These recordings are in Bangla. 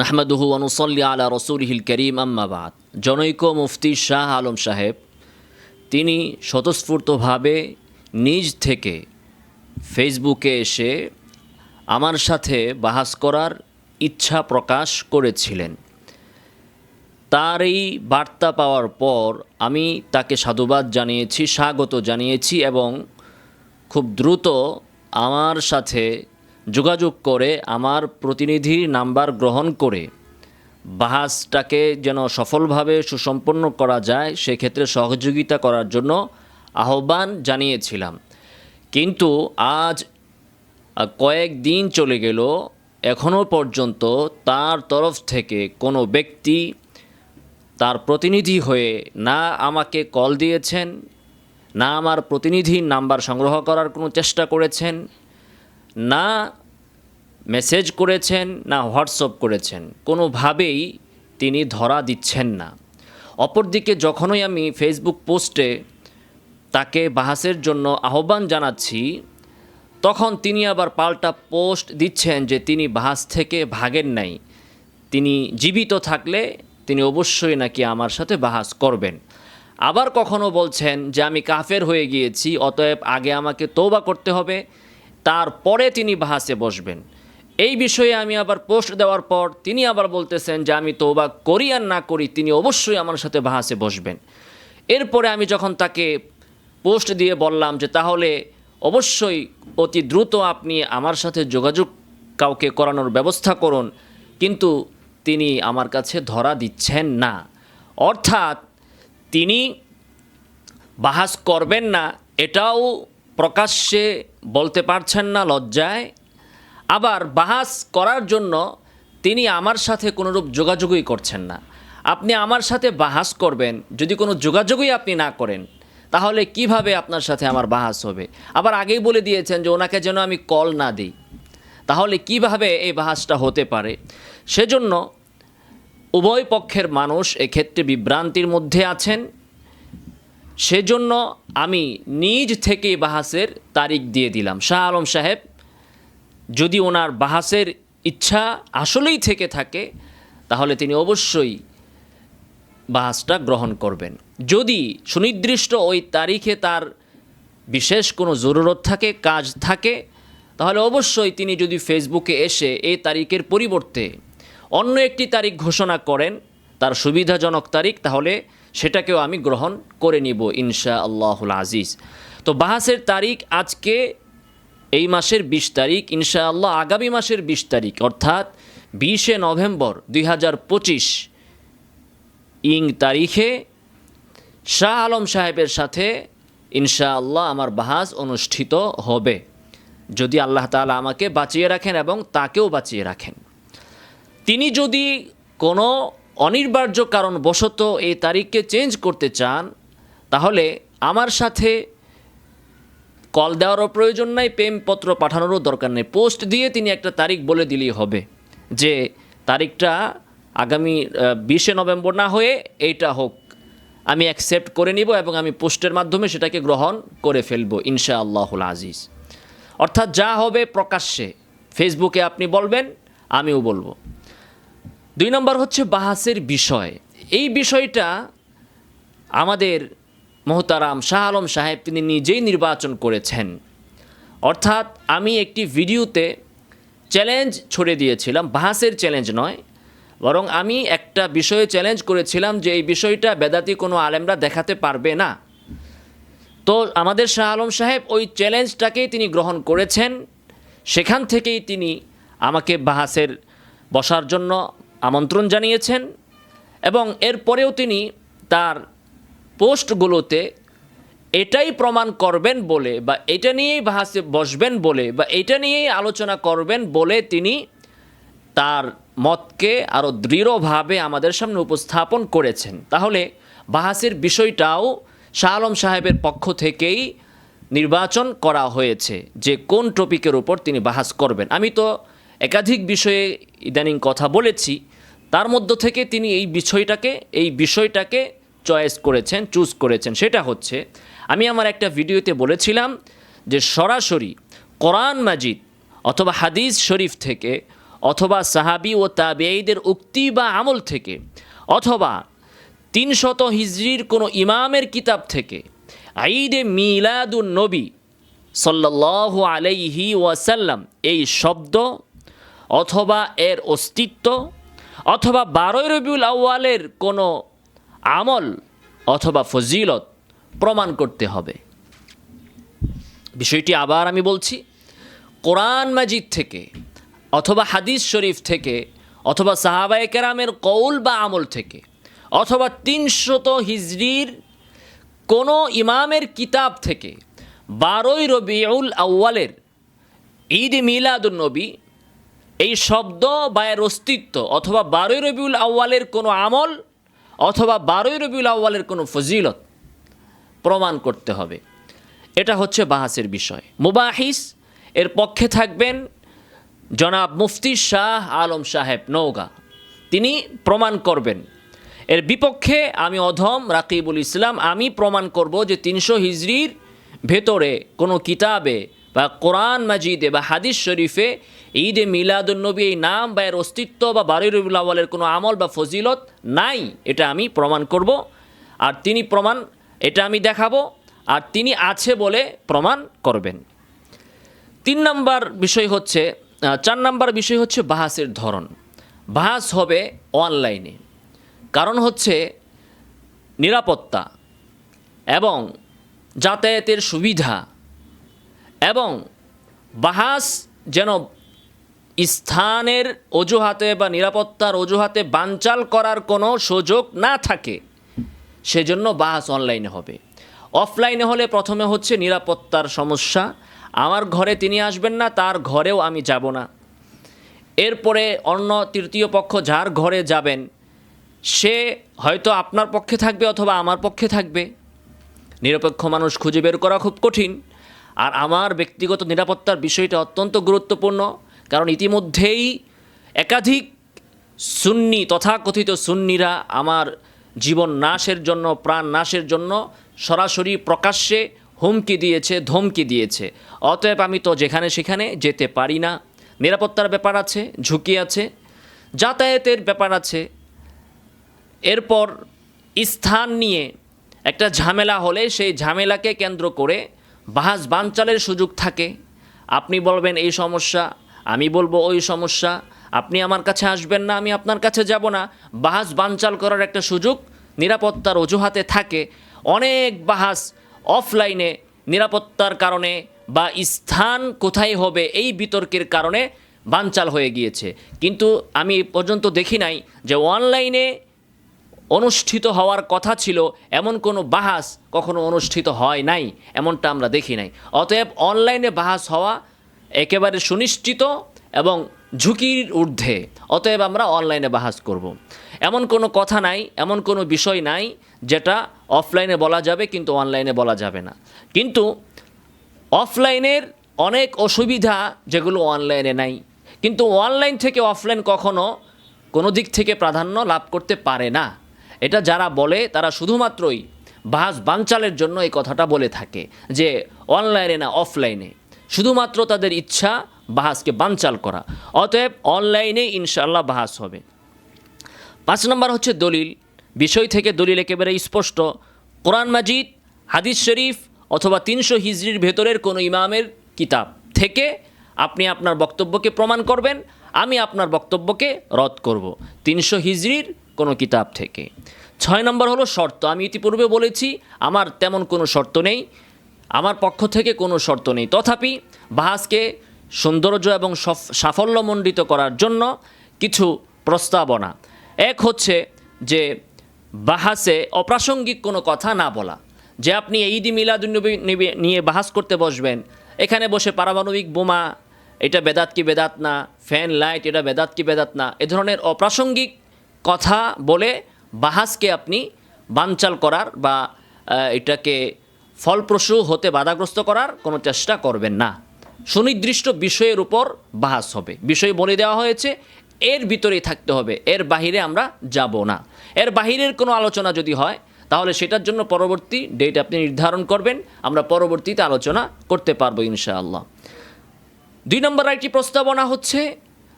নাহমাদুহু অনুসল্লি আলা রসুলহিল করিম আম্মাবাদ জনৈক মুফতি শাহ আলম সাহেব, তিনি স্বতঃস্ফূর্তভাবে নিজ থেকে ফেসবুকে এসে আমার সাথে বাহাস করার ইচ্ছা প্রকাশ করেছিলেন। তার এই বার্তা পাওয়ার পর আমি তাকে সাধুবাদ জানিয়েছি, স্বাগত জানিয়েছি এবং খুব দ্রুত আমার সাথে যোগাযোগ করে আমার প্রতিনিধির নাম্বার গ্রহণ করে বাহাসটাকে যেন সফলভাবে সুসম্পন্ন করা যায়, সেক্ষেত্রে সহযোগিতা করার জন্য আহ্বান জানিয়েছিলাম। কিন্তু আজ কয়েক দিন চলে গেল এখনও পর্যন্ত তার তরফ থেকে কোনো ব্যক্তি তার প্রতিনিধি হয়ে না আমাকে কল দিয়েছেন, না আমার প্রতিনিধির নাম্বার সংগ্রহ করার কোনো চেষ্টা করেছেন, না মেসেজ করেছেন না হোয়াটসঅ্যাপ করেছেন, কোনোভাবেই তিনি ধরা দিচ্ছেন না। অপরদিকে যখনই আমি ফেসবুক পোস্টে তাকে বাহাসের জন্য আহ্বান জানাচ্ছি, তখন তিনি আবার পাল্টা পোস্ট দিচ্ছেন যে তিনি বাহাস থেকে ভাগেন নাই। তিনি জীবিত থাকলে তিনি অবশ্যই নাকি আমার সাথে বাহাস করবেন। আবার কখনো বলছেন যে আমি কাফের হয়ে গিয়েছি, অতএব আগে আমাকে তৌবা করতে হবে, তারপরে তিনি বাহাসে বসবেন। এই বিষয়ে আমি আবার পোস্ট দেওয়ার পর তিনি আবার বলতেছেন যে, আমি তৌবা করি আর না করি, তিনি অবশ্যই আমার সাথে বাহাসে বসবেন। এরপরে আমি যখন তাকে পোস্ট দিয়ে বললাম যে, তাহলে অবশ্যই অতি দ্রুত আপনি আমার সাথে যোগাযোগ কাউকে করানোর ব্যবস্থা করুন, কিন্তু তিনি আমার কাছে ধরা দিচ্ছেন না। অর্থাৎ তিনি বাহাস করবেন না, এটাও প্রকাশ্যে বলতে পারছেন না লজ্জায়। আবার বাহাস করার জন্য তিনি আমার সাথে কোনোরূপ যোগাযোগই করছেন না। আপনি আমার সাথে বাহাস করবেন, যদি কোনো যোগাযোগই আপনি না করেন, তাহলে কীভাবে আপনার সাথে আমার বাহাস হবে? আবার আগেই বলে দিয়েছেন যে ওনাকে যেন আমি কল না দিই। তাহলে কীভাবে এই বাহাসটা হতে পারে? সেজন্য উভয় পক্ষের মানুষ এক্ষেত্রে বিভ্রান্তির মধ্যে আছেন। সেজন্য আমি নিজ থেকেই বাহাসের তারিখ দিয়ে দিলাম। শাহ আলম সাহেব যদি ওনার বাহাসের ইচ্ছা আসলেই থেকে থাকে, তাহলে তিনি অবশ্যই বাহাসটা গ্রহণ করবেন। যদি সুনির্দিষ্ট ওই তারিখে তার বিশেষ কোনো জরুরত থাকে, কাজ থাকে, তাহলে অবশ্যই তিনি যদি ফেসবুকে এসে এই তারিখের পরিবর্তে অন্য একটি তারিখ ঘোষণা করেন, তার সুবিধাজনক তারিখ, তাহলে সেটাকেও আমি গ্রহণ করে নিব ইনশা আল্লাহুল আজিজ। তো বাহাসের তারিখ আজকে এই মাসের বিশ তারিখ, ইনশাআল্লাহ আগামী মাসের বিশ তারিখ, অর্থাৎ বিশে নভেম্বর দুই হাজার পঁচিশ ইং তারিখে শাহ আলম সাহেবের সাথে ইনশাআল্লাহ আমার বাহাজ অনুষ্ঠিত হবে। যদি আল্লাহ তাআলা আমাকে বাঁচিয়ে রাখেন এবং তাকেও বাঁচিয়ে রাখেন। তিনি যদি কোনো অনিবার্য কারণবশত এই তারিখকে চেঞ্জ করতে চান, তাহলে আমার সাথে কল দেওয়ারও প্রয়োজন নাই, প্রেমপত্র পাঠানোরও দরকার নেই। পোস্ট দিয়ে তিনি একটা তারিখ বলে দিলেই হবে যে তারিখটা আগামী বিশে নভেম্বর না হয়ে এইটা হোক। আমি অ্যাকসেপ্ট করে নিব এবং আমি পোস্টের মাধ্যমে সেটাকে গ্রহণ করে ফেলব ইনশা আল্লাহুল আজিজ। অর্থাৎ যা হবে প্রকাশ্যে। ফেসবুকে আপনি বলবেন, আমিও বলব। দুই নম্বর হচ্ছে বাহাসের বিষয়। এই বিষয়টা আমাদের মোহতারাম শাহ আলম সাহেব তিনি নিজেই নির্বাচন করেছেন। অর্থাৎ আমি একটি ভিডিওতে চ্যালেঞ্জ ছড়ে দিয়েছিলাম, বাহাসের চ্যালেঞ্জ নয়। বরং আমি একটা বিষয়ে চ্যালেঞ্জ করেছিলাম যে এই বিষয়টা বেদাতি কোনো আলেমরা দেখাতে পারবে না। তো আমাদের শাহ আলম সাহেব ওই চ্যালেঞ্জটাকেই তিনি গ্রহণ করেছেন। সেখান থেকেই তিনি আমাকে বাহাসের বসার জন্য আমন্ত্রণ জানিয়েছেন এবং এরপরেও তিনি তার পোস্টগুলোতে এটাই প্রমাণ করবেন বলে বা এটা নিয়েই বাহাসে বসবেন বলে বা এটা নিয়েই আলোচনা করবেন বলে তিনি তার মতকে আরও দৃঢ়ভাবে আমাদের সামনে উপস্থাপন করেছেন। তাহলে বাহাসের বিষয়টাও শাহ আলম সাহেবের পক্ষ থেকেই নির্বাচন করা হয়েছে যে কোন টপিকের উপর তিনি বাহাস করবেন। আমি তো একাধিক বিষয়ে ইদানিং কথা বলেছি, তার মধ্য থেকে তিনি এই বিষয়টাকে এই বিষয়টাকে চয়েস করেছেন চুজ করেছেন, সেটা হচ্ছে, আমি আমার একটা ভিডিওতে বলেছিলাম যে সরাসরি কোরআন মাজিদ অথবা হাদিস শরীফ থেকে অথবা সাহাবি ও তাবেঈদের উক্তি বা আমল থেকে অথবা তিনশত হিজরির কোনো ইমামের কিতাব থেকে ঈদে মিলাদুন নবী সাল্লাল্লাহু আলাইহি ওয়াসাল্লাম এই শব্দ অথবা এর অস্তিত্ব অথবা বারোই রবিউল আউয়ালের কোনো আমল অথবা ফজিলত প্রমাণ করতে হবে। বিষয়টি আবার আমি বলছি, কোরআন মাজিদ থেকে অথবা হাদিস শরীফ থেকে অথবা সাহাবায়ে কেরামের কৌল বা আমল থেকে অথবা তিনশত হিজরির কোনো ইমামের কিতাব থেকে বারোই রবিউল আউয়ালের ঈদ মিলাদুন নবী এই শব্দ বা এর অস্তিত্ব অথবা বারোই রবিউল আউয়ালের কোনো আমল অথবা বারোই রবিউল আউয়ালের কোনো ফজিলত প্রমাণ করতে হবে। এটা হচ্ছে বাহাসের বিষয়। মুবাহিস এর পক্ষে থাকবেন জনাব মুফতি শাহ আলম সাহেব নৌগা তিনি প্রমাণ করবেন। এর বিপক্ষে আমি অধম রাকিবুল ইসলাম, আমি প্রমাণ করব যে তিনশো হিজড়ির ভেতরে কোনো কিতাবে বা কোরআন মাজিদে বা হাদিস শরীফে ঈদে মিলাদুন্নবী এই নাম বা এর অস্তিত্ব বা বারুই রবিউল আউয়ালের কোনো আমল বা ফজিলত নাই, এটা আমি প্রমাণ করব। আর তিনি প্রমাণ, এটা আমি দেখাবো, আর তিনি আছে বলে প্রমাণ করবেন। তিন নম্বর বিষয় হচ্ছে চার নম্বর বিষয় হচ্ছে বাহাসের ধরন। বাহাস হবে অনলাইনে। কারণ হচ্ছে নিরাপত্তা এবং যাতায়াতের সুবিধা এবং বাহাস যেন স্থানের অজুহাতে বা নিরাপত্তার অজুহাতে বানচাল করার কোনো সুযোগ না থাকে, সেজন্য বাহাস অনলাইনে হবে। অফলাইনে হলে প্রথমে হচ্ছে নিরাপত্তার সমস্যা। আমার ঘরে তিনি আসবেন না, তার ঘরেও আমি যাব না। এরপরে অন্য তৃতীয় পক্ষ যার ঘরে যাবেন, সে হয়তো আপনার পক্ষে থাকবে অথবা আমার পক্ষে থাকবে। নিরপেক্ষ মানুষ খুঁজে বের করা খুব কঠিন। আর আমার ব্যক্তিগত নিরাপত্তার বিষয়টা অত্যন্ত গুরুত্বপূর্ণ, কারণ ইতিমধ্যেই একাধিক সুন্নি, তথাকথিত সুন্নিরা আমার জীবন নাশের জন্য, প্রাণ নাশের জন্য সরাসরি প্রকাশ্যে হুমকি দিয়েছে, ধমকি দিয়েছে। অতএব আমি তো যেখানে সেখানে যেতে পারি না। নিরাপত্তার ব্যাপার আছে, ঝুঁকি আছে, যাতায়াতের ব্যাপার আছে। এরপর স্থান নিয়ে একটা ঝামেলা হলে সেই ঝামেলাকে কেন্দ্র করে বাহাস বানচালের সুযোগ থাকে। আপনি বলবেন, এই সমস্যা। আমি বলব, ওই সমস্যা। আপনি আমার কাছে আসবেন না, আমি আপনার কাছে যাব না। বাহাস বানচাল করার একটা সুযোগ নিরাপত্তার অজুহাতে থাকে। অনেক বাহাস অফলাইনে নিরাপত্তার কারণে বা স্থান কোথায় হবে এই বিতর্কের কারণে বানচাল হয়ে গিয়েছে। কিন্তু আমি পর্যন্ত দেখি নাই যে অনলাইনে অনুষ্ঠিত হওয়ার কথা ছিল, এমন কোনো বাহাস কখনো অনুষ্ঠিত হয় নাই, এমনটা আমরা দেখি নাই। অতএব অনলাইনে বাহাস হওয়া একেবারে সুনিশ্চিত এবং ঝুঁকির ঊর্ধ্বে, অতএব আমরা অনলাইনে বাহাস করব। এমন কোনো কথা নাই, এমন কোনো বিষয় নাই, যেটা অফলাইনে বলা যাবে কিন্তু অনলাইনে বলা যাবে না। কিন্তু অফলাইনের অনেক অসুবিধা যেগুলো অনলাইনে নাই। কিন্তু অনলাইন থেকে অফলাইন কখনো কোনো দিক থেকে প্রাধান্য লাভ করতে পারে না। এটা যারা বলে, তারা শুধুমাত্রই বাহাস বানচালের জন্য এই কথাটা বলে থাকে যে অনলাইনে না অফলাইনে। শুধুমাত্র তাদের ইচ্ছা বাহাসকে বানচাল করা। অতএব অনলাইনে ইনশাল্লাহ বাহাস হবে। পাঁচ নম্বর হচ্ছে দলিল। বিষয় থেকে দলিল একেবারে স্পষ্ট। কোরআন মাজিদ, হাদিস শরীফ অথবা তিনশো হিজড়ির ভেতরের কোনো ইমামের কিতাব থেকে আপনি আপনার বক্তব্যকে প্রমাণ করবেন, আমি আপনার বক্তব্যকে রদ করব। তিনশো হিজরির কোনো কিতাব থেকে। ছয় নম্বর হলো শর্ত। আমি ইতিপূর্বে বলেছি, আমার তেমন কোনো শর্ত নেই, আমার পক্ষ থেকে কোনো শর্ত নেই। তথাপি বাহাসকে সৌন্দর্য এবং সাফল্যমণ্ডিত করার জন্য কিছু প্রস্তাবনা। এক হচ্ছে যে বাহাসে অপ্রাসঙ্গিক কোনো কথা না বলা। যে আপনি ঈদি মিলাদুন্নবী নিবে- নিয়ে বাহাস করতে বসবেন, এখানে বসে পারমাণবিক বোমা, এটা বেদাত কি বেদাত না, ফ্যান, লাইট, এটা বেদাত কি বেদাত না, এ ধরনের অপ্রাসঙ্গিক কথা বলে বাহাসকে আপনি বানচাল করার বা এটাকে ফলপ্রসূ হতে বাধাগ্রস্ত করার কোনো চেষ্টা করবেন না। সুনির্দিষ্ট বিষয়ের উপর বাহাস হবে। বিষয় বলে দেওয়া হয়েছে, এর ভিতরেই থাকতে হবে, এর বাহিরে আমরা যাব না। এর বাহিরের কোনো আলোচনা যদি হয়, তাহলে সেটার জন্য পরবর্তী ডেট আপনি নির্ধারণ করবেন, আমরা পরবর্তীতে আলোচনা করতে পারব ইনশাআল্লাহ। দুই নম্বর আরেকটি প্রস্তাবনা হচ্ছে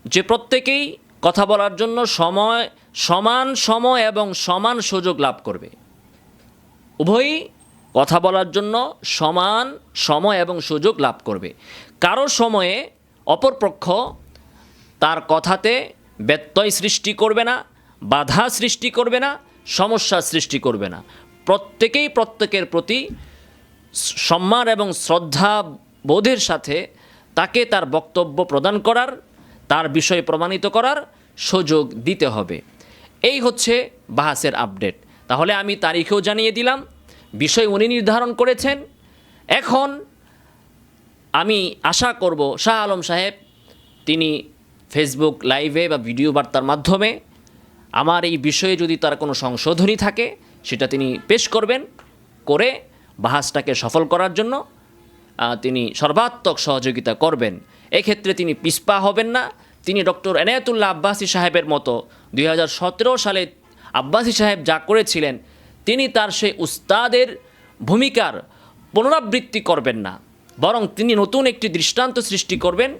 যে, প্রত্যেকেই কথা বলার জন্য সময়, সমান সময় এবং সমান সুযোগ লাভ করবে। উভয়ই কথা বলার জন্য সমান সময় এবং সুযোগ লাভ করবে। কারও সময়ে অপরপক্ষ তার কথাতে ব্যত্যয় সৃষ্টি করবে না, বাধা সৃষ্টি করবে না, সমস্যা সৃষ্টি করবে না। প্রত্যেকেই প্রত্যেকের প্রতি সম্মান এবং শ্রদ্ধা বোধের সাথে তাকে তার বক্তব্য প্রদান করার তার বিষয়ে প্রমাণিত করার সুযোগ দিতে হবে। এই হচ্ছে বাহাসের আপডেট। তাহলে আমি তারিখেও জানিয়ে দিলাম, বিষয় উনি নির্ধারণ করেছেন। এখন আমি আশা করব, শাহ আলম সাহেব, তিনি ফেসবুক লাইভে বা ভিডিও বার্তার মাধ্যমে আমার এই বিষয়ে যদি তার কোনো সংশোধনী থাকে, সেটা তিনি পেশ করবেন করে বাহাসটাকে সফল করার জন্য তিনি সর্বাত্মক সহযোগিতা করবেন। এক্ষেত্রে তিনি পিসপা হবেন না। তিনি ডক্টর এনায়েতুল্লাহ আব্বাসী সাহেবের মতো। দুই হাজার সতেরো সালে আব্বাসী সাহেব যা করেছিলেন, তিনি তার সেই উস্তাদের ভূমিকার পুনরাবৃত্তি করবেন না। বরং তিনি নতুন একটি দৃষ্টান্ত সৃষ্টি করবেন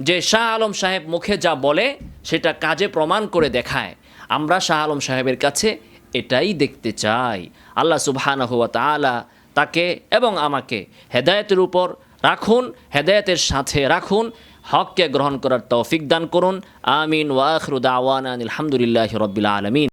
যে শাহ আলম সাহেব মুখে যা বলে, সেটা কাজে প্রমাণ করে দেখায়। আমরা শাহ আলম সাহেবের কাছে এটাই দেখতে চাই। আল্লাহ সুবহানাহু ওয়া তাআলা তাকে এবং আমাকে হেদায়েতের উপর রাখুন, হেদায়তের সাথে রাখুন, হককে গ্রহণ করার তৌফিক দান করুন। আমিন ওয়াখরুদ আওয়ান আলহামদুলিল্লাহ রবিল আলমিন।